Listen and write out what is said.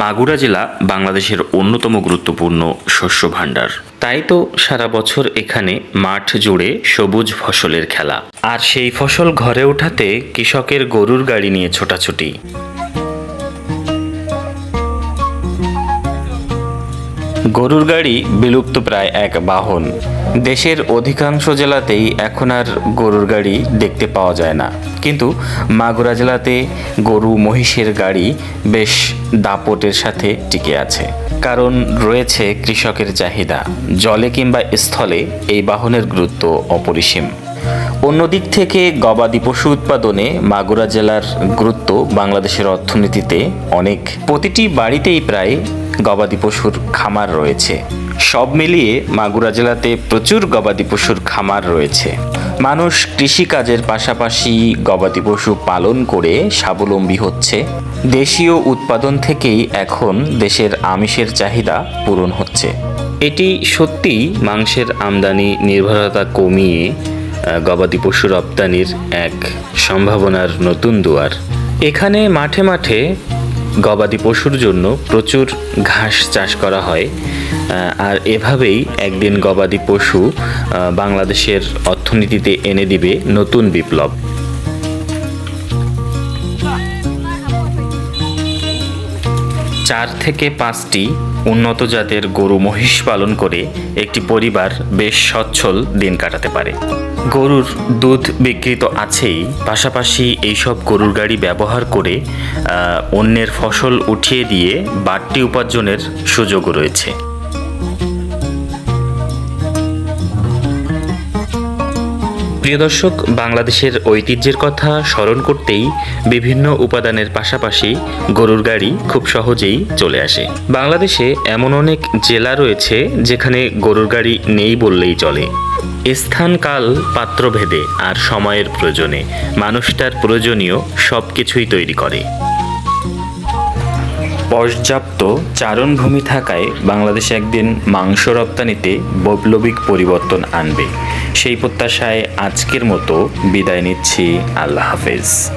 মাগুরা জেলা বাংলাদেশের অন্যতম গুরুত্বপূর্ণ শস্য ভাণ্ডার। তাই তো সারা বছর এখানে মাঠ জুড়ে সবুজ ফসলের খেলা। আর সেই ফসল ঘরে ওঠাতে কৃষকের গরুর গাড়ি নিয়ে ছোটাছুটি। গরুর গাড়ি বিলুপ্ত প্রায় এক বাহন। দেশের অধিকাংশ জেলাতেই এখন আর গরুর গাড়ি দেখতে পাওয়া যায় না। কিন্তু মাগুরা জেলাতে গরু মহিষের গাড়ি বেশ দাপটের সাথে টিকে আছে। কারণ রয়েছে কৃষকের চাহিদা। জলে কিংবা স্থলে এই বাহনের গুরুত্ব অপরিসীম। অন্যদিক থেকে গবাদি পশু উৎপাদনে মাগুরা জেলার গুরুত্ব বাংলাদেশের অর্থনীতিতে অনেক। প্রতিটি বাড়িতেই প্রায় গবাদি পশুর খামার রয়েছে। সব মিলিয়ে মাগুরা জেলাতে প্রচুর গবাদি পশুর খামার রয়েছে। মানুষ কৃষিকাজের পাশাপাশি গবাদি পশু পালন করে স্বাবলম্বী হচ্ছে। দেশীয় উৎপাদন থেকেই এখন দেশের আমিষের চাহিদা পূরণ হচ্ছে। এটি সত্যিই মাংসের আমদানি নির্ভরতা কমিয়ে গবাদি পশু রপ্তানির এক সম্ভাবনার নতুন দুয়ার। এখানে মাঠে মাঠে গবাদি পশুর জন্য প্রচুর ঘাস চাষ করা হয় আর এভাবেই একদিন গবাদি পশু বাংলাদেশের অর্থনীতিতে এনে দিবে নতুন বিপ্লব। চার থেকে পাঁচটি উন্নত জাতের গরু মহিষ পালন করে একটি পরিবার বেশ সচ্ছল দিন কাটাতে পারে। গরুর দুধ বিক্রি তো আছেই, পাশাপাশি এইসব গরুর গাড়ি ব্যবহার করে অন্যের ফসল উঠিয়ে দিয়ে বাড়তি উপার্জনের সুযোগও রয়েছে। প্রিয় দর্শক, বাংলাদেশের ঐতিহ্যের কথা স্মরণ করতেই বিভিন্ন উপাদানের পাশাপাশি গরুর গাড়ি খুব সহজেই চলে আসে। বাংলাদেশে এমন অনেক জেলা রয়েছে যেখানে গরুর গাড়ি নেই বললেই চলে। স্থান কাল পাত্রভেদে আর সময়ের প্রয়োজনে। মানুষটার প্রয়োজনীয় সব কিছুই তৈরি করে। পর্যাপ্ত চারণভূমি থাকায় বাংলাদেশ একদিন মাংস রপ্তানিতে বৈপ্লবিক পরিবর্তন আনবে। সেই প্রত্যাশায় আজকের মতো বিদায় নিচ্ছি। আল্লাহ হাফেজ।